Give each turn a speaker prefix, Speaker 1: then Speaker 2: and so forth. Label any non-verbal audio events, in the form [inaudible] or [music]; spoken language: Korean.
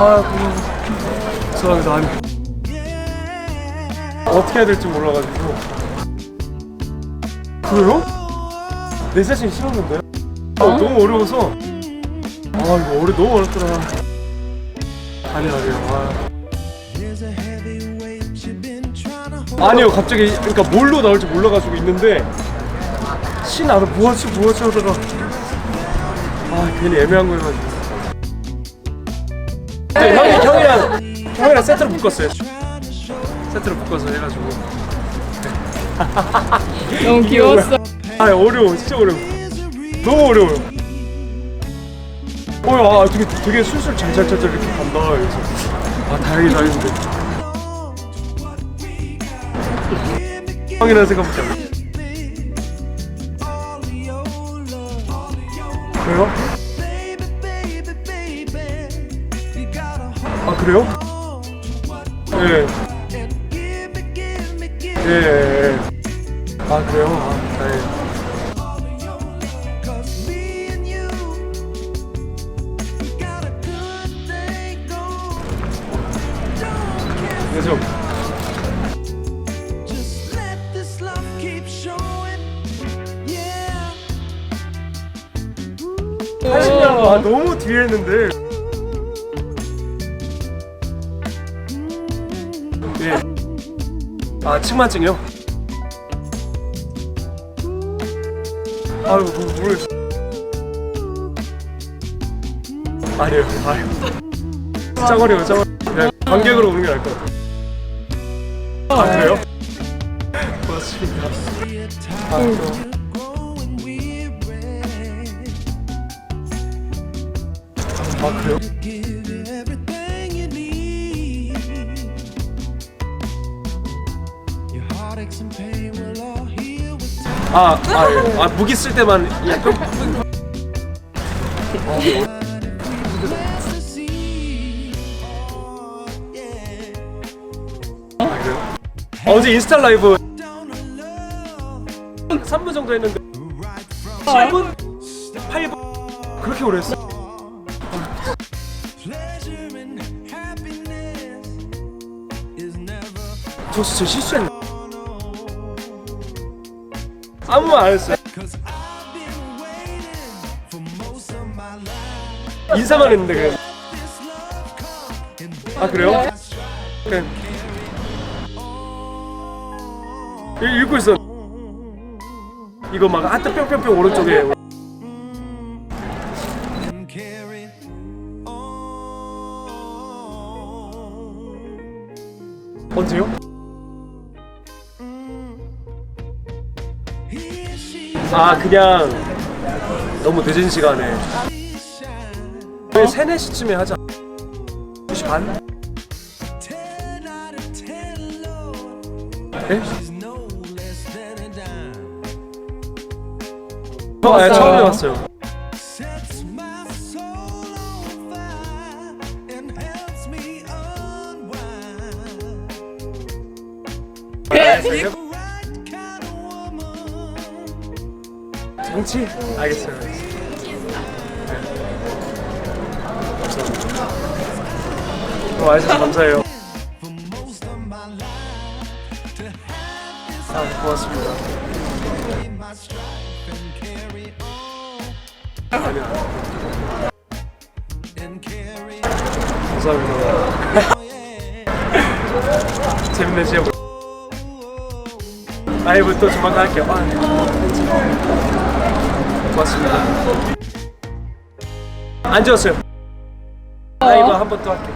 Speaker 1: 아 죄송합니다 아니 어떻게 해야 될지 몰라가지고. 그래요? 내 자신 싫었는데? 아, 너무 어려워서. 아 이거 어려 너무 어렵더라. 아니 아니요 아. 아니요 갑자기 그러니까 뭘로 나올지 몰라가지고 있는데. 신 나도 뭐하지 뭐하지 하다가. 아 괜히 애매한 거 해가지고 형이랑 세트로 묶었어요 세트로 묶어서 해가지고 [laughs]
Speaker 2: 너무 귀여웠어.
Speaker 1: 아 어려워 진짜 어려워 너무 어려워요 어 아 되게 되게 술술 잘잘잘잘 이렇게 간다 그래서 아 다행이다 했는데 형이라는 생각밖에 안 나. 그래요? 아 그래요? 예. 예. 예. 예. 아 그래요? 아. 그래서 하시냐고 아, 너무 뒤에 했는데 예. 아 측만증이요? 아유 뭐, 모르겠어 아니요 아유 짱어려워 짱어려워 그냥 관객으로 오는 게 나을 것 같아요 아 그래요? 고맙습니다 아, 또. 아 그래요? 아, 아, 예. 아 무기 쓸 때만 약간 아, 그래요? 어제 인스타 라이브 3분 정도 했는데 7분? 8분? 그렇게 오래 했어? 저 진짜 실수했네 아무 말 안 했어요. 인사만 했는데 그냥. 아 그래요? 그냥. 이- 읽고 있어. 이거 막 하트 뿅뿅뿅 오른쪽에. 언제요? 아 그냥 너무 늦은 시간에. 왜 3, 4시쯤에 하자. 2시 반? 네? 어, 네, 처음 해봤어요 정치? 알겠어요. 알겠어요. 네. 감사합니다. 어, 와주셔서 감사해요. 아, 고맙습니다. 아니요. 감사합니다. [laughs] 재밌는 시험. 라이브 또 조만간 할게요. 아, 네. 고맙습니다. 안 지웠어요. 라이브 한번 또 할게요.